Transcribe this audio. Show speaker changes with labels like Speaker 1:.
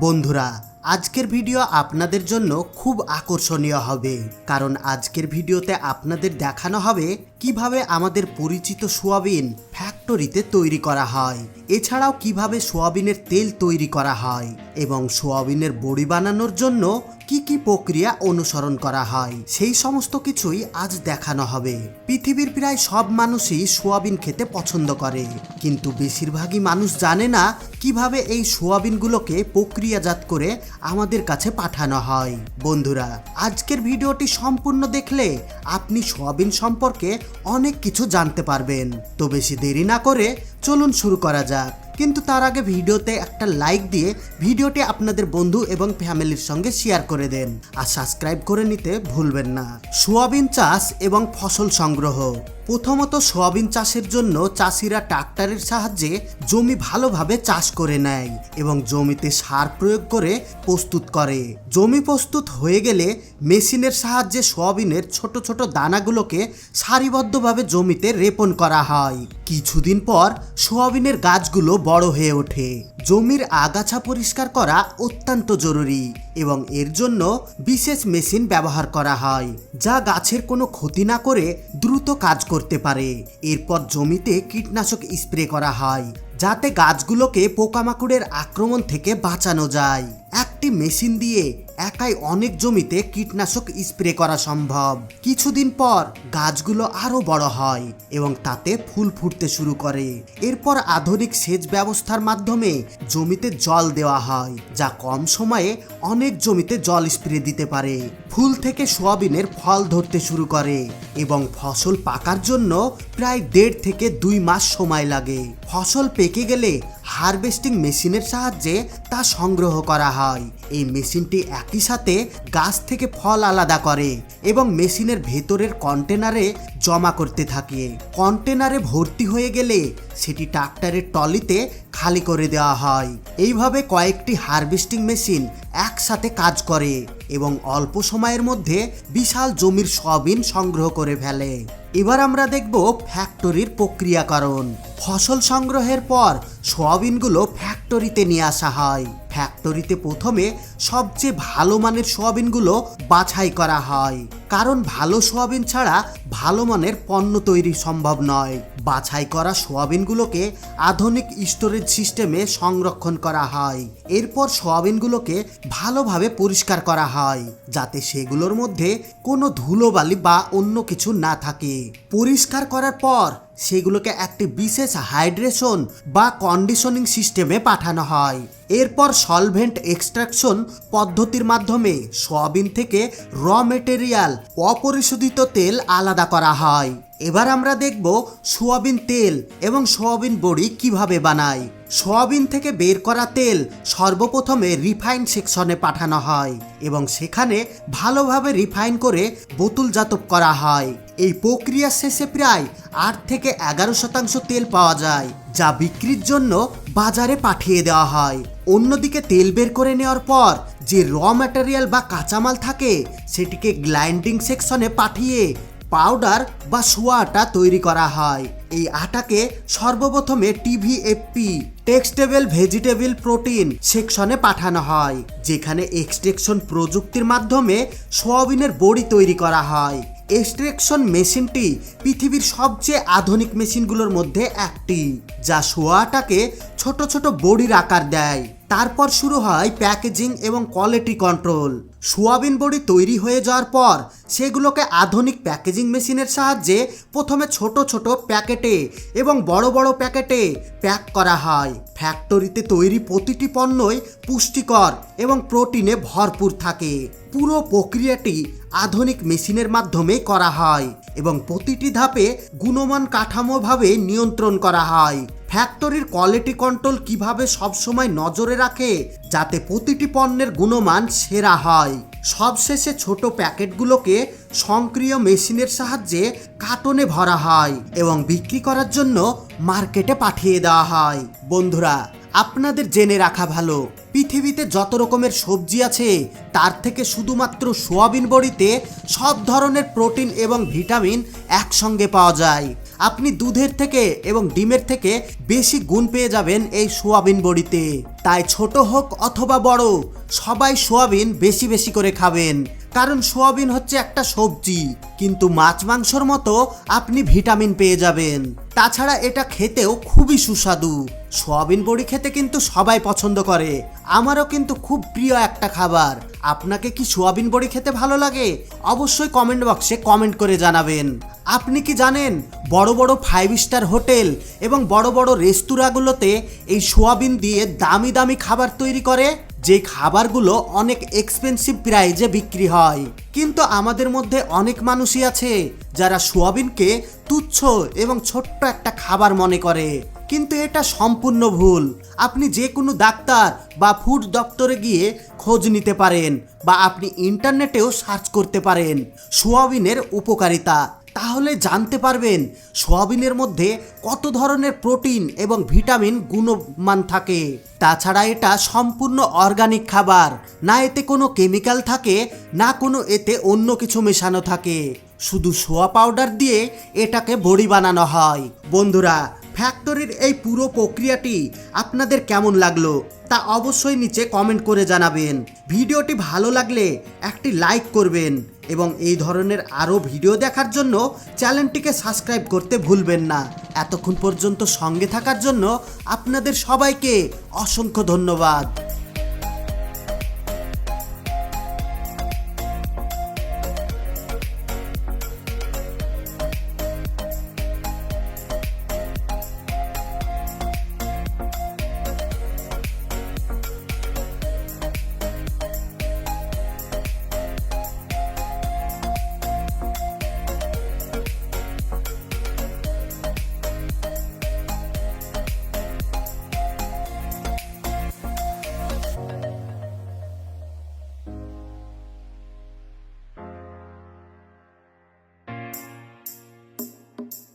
Speaker 1: বন্ধুরা, আজকের ভিডিও আপনাদের জন্য খুব আকর্ষণীয় হবে। কারণ আজকের ভিডিওতে আপনাদের দেখানো হবে কীভাবে আমাদের পরিচিত সোয়াবিন ফ্যাক্টরিতে তৈরি করা হয়। এছাড়াও কীভাবে সোয়াবিনের তেল তৈরি করা হয়। এবং সোয়াবিনের বড়ি বানানোর জন্য কি কি প্রক্রিয়া অনুসরণ করা হয়, সেই সমস্ত কিছুই আজ দেখানো হবে। পৃথিবীর প্রায় সব মানুষই সোয়াবিন খেতে পছন্দ করে, কিন্তু বেশিরভাগই মানুষ জানে না কীভাবে এই সোয়াবিনগুলোকে প্রক্রিয়াজাত করে আমাদের কাছে পাঠানো হয়। বন্ধুরা, আজকের ভিডিওটি সম্পূর্ণ দেখলে আপনি সোয়াবিন সম্পর্কে অনেক কিছু জানতে পারবেন। তো বেশি দেরি না করে চলুন শুরু করা যাক। কিন্তু তার আগে ভিডিওতে একটা লাইক দিয়ে ভিডিওটি আপনাদের বন্ধু এবং ফ্যামিলির সঙ্গে শেয়ার করে দেন। আর সাবস্ক্রাইব করে নিতে ভুলবেন না। সোয়াবিন চাষ এবং ফসল সংগ্রহ। প্রথমত সোয়াবিন চাষের জন্য চাষিরা ট্রাক্টরের সাহায্যে জমি ভালোভাবে চাষ করে নেয় এবং জমিতে সার প্রয়োগ করে প্রস্তুত করে। জমি প্রস্তুত হয়ে গেলে মেশিনের সাহায্যে সোয়াবিনের ছোট ছোট দানাগুলোকে সারিবদ্ধভাবে জমিতে রেপন করা হয়। কিছুদিন পর সোয়াবিনের গাছগুলো বড় হয়ে ওঠে। জমির আগাছা পরিষ্কার করা অত্যন্ত জরুরি। এবং এর জন্য বিশেষ মেশিন ব্যবহার করা হয়, যা গাছের কোনো ক্ষতি না করে দ্রুত কাজ করতে পারে। এরপর জমিতে কীটনাশক স্প্রে করা হয়। যাতে গাছগুলোকে পোকামাকড়ের আক্রমণ থেকে বাঁচানো যায়। একটি মেশিন দিয়ে একাই অনেক জমিতে কীটনাশক স্প্রে করা সম্ভব। কিছুদিন পর গাছগুলো আরও বড় হয় এবং তাতে ফুল ফুটতে শুরু করে। এরপর আধুনিক সেচ ব্যবস্থার মাধ্যমে জমিতে জল দেওয়া হয়, যা কম সময়ে অনেক জমিতে জল স্প্রে দিতে পারে। ফুল থেকে সোয়াবিনের ফল ধরতে শুরু করে এবং ফসল পাকার জন্য প্রায় দেড় থেকে দুই মাস সময় লাগে। ফসল পেকে গেলে হারভেস্টিং মেশিনের সাহায্যে তা সংগ্রহ করা হয়। এই মেশিনটি একই সাথে গাছ থেকে ফল আলাদা করে এবং মেশিনের ভেতরের কন্টেনারে জমা করতে থাকে। কন্টেনারে ভর্তি হয়ে গেলে সেটি ট্রাক্টরের টলিতে খালি করে দেওয়া হয়। এইভাবে কয়েকটি হারভেস্টিং মেশিন একসাথে কাজ করে এবং অল্প সময়ের মধ্যে বিশাল জমির সবিন সংগ্রহ করে ফেলে। এবার আমরা দেখব ফ্যাক্টরির প্রক্রিয়াকরণ। ফসল সংগ্রহের পর সোয়াবিনগুলো ফ্যাক্টরিতে নিয়ে আসা হয়। ফ্যাক্টরিতে প্রথমে সবচেয়ে ভালো মানের সোয়াবিনগুলো বাছাই করা হয়। কারণ ভালো সোয়াবিন ছাড়া ভালো মানের পণ্য তৈরি সম্ভব নয়। বাছাই করা সোয়াবিনগুলোকে আধুনিক স্টোরেজ সিস্টেমে সংরক্ষণ করা হয়। এরপর সোয়াবিনগুলোকে ভালোভাবে পরিষ্কার করা হয়, যাতে সেগুলোর মধ্যে কোনো ধুলোবালি বা অন্য কিছু না থাকে। পরিষ্কার করার পর সেগুলোকে একটি বিশেষ হাইড্রেশন বা কন্ডিশনিং সিস্টেমে পাঠানো হয়। এরপর সলভেন্ট এক্সট্রাকশন পদ্ধতির মাধ্যমে সোয়াবিন থেকে র মেটেরিয়াল, অপরিশোধিত তেল আলাদা করা হয়। এবার আমরা দেখব সোয়াবিন তেল এবং সোয়াবিন বড়ি কীভাবে বানায়। সোয়াবিন থেকে বের করা তেল সর্বপ্রথমে রিফাইন সেকশনে পাঠানো হয় এবং সেখানে ভালোভাবে রিফাইন করে বোতলজাত করা হয়। এই প্রক্রিয়া শেষে প্রায় আট থেকে এগারো শতাংশ তেল পাওয়া যায়, যা বিক্রির জন্য বাজারে পাঠিয়ে দেওয়া হয়। অন্যদিকে তেল বের করে নেওয়ার পর যে র ম্যাটেরিয়াল বা কাঁচামাল থাকে, সেটিকে গ্লাইন্ডিং সেকশনে পাঠিয়ে পাউডার বা সোয়া আটা তৈরি করা হয়। এই আটাকে সর্বপ্রথমে টিভিএফপি টেক্সটেবল ভেজিটেবল প্রোটিন সেকশনে পাঠানো হয়, যেখানে এক্সট্রেকশন প্রযুক্তির মাধ্যমে সোয়াবিনের বড়ি তৈরি করা হয়। এক্সট্রেকশন মেশিনটি পৃথিবীর সবচেয়ে আধুনিক মেশিনগুলোর মধ্যে একটি, যা সোয়াটাকে ছোট ছোট বড়ির আকার দেয়। তারপর শুরু হয় প্যাকেজিং এবং কোয়ালিটি কন্ট্রোল। সোয়াবিন বড়ি তৈরি হয়ে যাওয়ার পর সেগুলোকে আধুনিক প্যাকেজিং মেশিনের সাহায্যে প্রথমে ছোট ছোট প্যাকেটে এবং বড় বড় প্যাকেটে প্যাক করা হয়। ফ্যাক্টরিতে তৈরি প্রতিটি পণ্যই পুষ্টিকর এবং প্রোটিনে ভরপুর থাকে। পুরো প্রক্রিয়াটি আধুনিক মেশিনের মাধ্যমে করা হয় এবং প্রতিটি ধাপে গুণমান কাঠামোভাবে নিয়ন্ত্রণ করা হয়। ফ্যাক্টরির কোয়ালিটি কন্ট্রোল কীভাবে সবসময় নজরে রাখে যাতে প্রতিটি পণ্যের গুণমান সেরা হয়? সবশেষে ছোট প্যাকেটগুলোকে সক্রিয় মেশিনের সাহায্যে কার্টনে ভরা হয় এবং বিক্রি করার জন্য মার্কেটে পাঠিয়ে দেওয়া হয়। বন্ধুরা, আপনাদের জেনে রাখা ভালো, পৃথিবীতে যত রকমের সবজি আছে, তার থেকে শুধুমাত্র সোয়াবিন বড়িতে সব ধরনের প্রোটিন এবং ভিটামিন একসঙ্গে পাওয়া যায়। আপনি দুধের থেকে এবং ডিমের থেকে বেশি গুণ পেয়ে যাবেন এই সোয়াবিন বড়িতে। তাই ছোট হোক অথবা বড়, সবাই সোয়াবিন বেশি বেশি করে খাবেন। কারণ সোয়াবিন হচ্ছে একটা সবজি, কিন্তু মাছ মাংসর মতো আপনি ভিটামিন পেয়ে যাবেন। তাছাড়া এটা খেতেও খুবই সুস্বাদু। সোয়াবিন বড়ি খেতে কিন্তু সবাই পছন্দ করে। আমারও কিন্তু খুব প্রিয় একটা খাবার। আপনাকে কি সোয়াবিন বড়ি খেতে ভালো লাগে? অবশ্যই কমেন্ট বক্সে কমেন্ট করে জানাবেন। আপনি কি জানেন, বড় বড় ফাইভ স্টার হোটেল এবং বড় বড় রেস্তোরাঁগুলোতে এই সোয়াবিন দিয়ে দামি দামি খাবার তৈরি করে? যে খাবারগুলো অনেক এক্সপেন্সিভ প্রাইজে বিক্রি হয়। কিন্তু আমাদের মধ্যে অনেক মানুষই আছে যারা সোয়াবিনকে তুচ্ছ এবং ছোট্ট একটা খাবার মনে করে। কিন্তু এটা সম্পূর্ণ ভুল। আপনি যে কোনো ডাক্তার বা ফুড দপ্তরে গিয়ে খোঁজ নিতে পারেন বা আপনি ইন্টারনেটেও সার্চ করতে পারেন। সোয়াবিনের উপকারিতা। তাহলে জানতে পারবেন সোয়াবিনের মধ্যে কত ধরনের প্রোটিন এবং ভিটামিন গুণমান থাকে। তাছাড়া এটা সম্পূর্ণ অর্গানিক খাবার। না এতে কোনো কেমিক্যাল থাকে, না কোনো এতে অন্য কিছু মেশানো থাকে। শুধু সোয়া পাউডার দিয়ে এটাকে বড়ি বানানো হয়। বন্ধুরা ফ্যাক্টরির এই পুরো প্রক্রিয়াটি আপনাদের কেমন লাগল তা অবশ্যই নিচে কমেন্ট করে জানাবেন। ভিডিওটি ভালো লাগলে একটি লাইক করবেন এবং এই ধরনের আরও ভিডিও দেখার জন্য চ্যানেলটিকে সাবস্ক্রাইব করতে ভুলবেন না। এতক্ষণ পর্যন্ত সঙ্গে থাকার জন্য আপনাদের সবাইকে অসংখ্য ধন্যবাদ। thank you